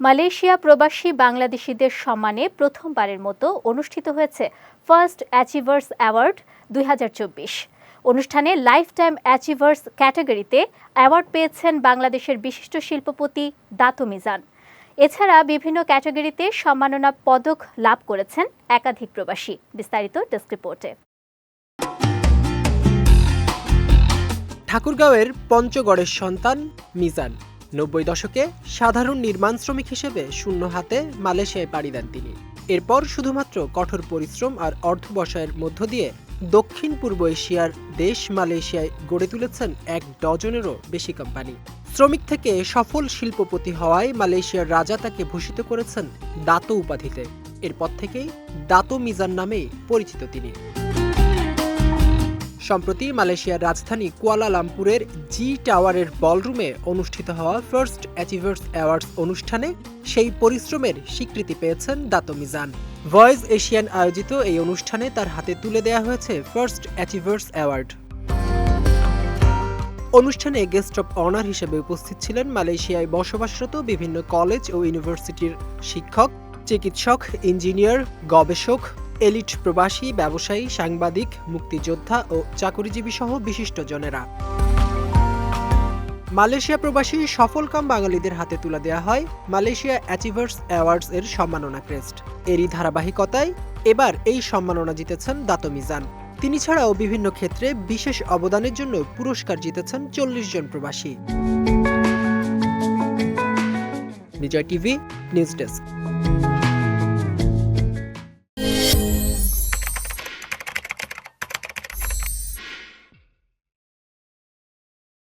Malaysia প্রবাসী বাংলাদেশিদের সম্মানে প্রথমবারের মতো অনুষ্ঠিত হয়েছে ফার্স্ট অ্যাচিভার্স অ্যাওয়ার্ড দুই হাজার চব্বিশ। অনুষ্ঠানে লাইফ টাইম অ্যাচিভার্স ক্যাটাগরিতে অ্যাওয়ার্ড পেয়েছেন বাংলাদেশের বিশিষ্ট শিল্পপতি দাতো মিজান। এছাড়া বিভিন্ন ক্যাটাগরিতে সম্মাননা পদক লাভ করেছেন একাধিক প্রবাসী। বিস্তারিত ডেস্ক রিপোর্টে। ঠাকুরগাঁওয়ের পঞ্চগড়ের সন্তান মিজান। নব্বই দশকে সাধারণ নির্মাণ শ্রমিক হিসেবে শূন্য হাতে মালয়েশিয়ায় পাড়ি দেন তিনি। এরপর শুধুমাত্র কঠোর পরিশ্রম আর অর্থবসায়ের মধ্য দিয়ে দক্ষিণ পূর্ব এশিয়ার দেশ মালয়েশিয়ায় গড়ে তুলেছেন এক ডজনেরও বেশি কোম্পানি। শ্রমিক থেকে সফল শিল্পপতি হওয়ায় মালয়েশিয়ার রাজা তাকে ভূষিত করেছেন দাতো উপাধিতে। এরপর থেকেই দাতো মিজান নামেই পরিচিত তিনি। সম্প্রতি মালয়েশিয়ার রাজধানী কুয়ালালামপুরের জি টাওয়ারের বলরুমে অনুষ্ঠিত হওয়া ফার্স্ট অ্যাচিভার্স অ্যাওয়ার্ডস অনুষ্ঠানে সেই পরিশ্রমের স্বীকৃতি পেয়েছেন দাতো মিজান। ভয়েস এশিয়ান আয়োজিত এই অনুষ্ঠানে তার হাতে তুলে দেয়া হয়েছে ফার্স্ট অ্যাচিভার্স অ্যাওয়ার্ড। অনুষ্ঠানে গেস্ট অফ অনার হিসেবে উপস্থিত ছিলেন মালয়েশিয়ায় বসবাসরত বিভিন্ন কলেজ ও ইউনিভার্সিটির শিক্ষক, চিকিৎসক, ইঞ্জিনিয়ার, গবেষক এলিট প্রবাসী, ব্যবসায়ী, সাংবাদিক, মুক্তিযোদ্ধা ও চাকরিজীবী সহ বিশিষ্টজনেরা মালয়েশিয়া প্রবাসী সফল সফলকাম বাঙালিদের হাতে তুলে দেওয়া হয় মালয়েশিয়া অ্যাচিভার্স অ্যাওয়ার্ডস এর সম্মাননা ক্রেস্ট। এরই ধারাবাহিকতায় এবার এই সম্মাননা জিতেছেন দাতো মিজান। তিনি ছাড়াও বিভিন্ন ক্ষেত্রে বিশেষ অবদানের জন্য পুরস্কার জিতেছেন চল্লিশ জন প্রবাসী। Bijoy TV, news desk.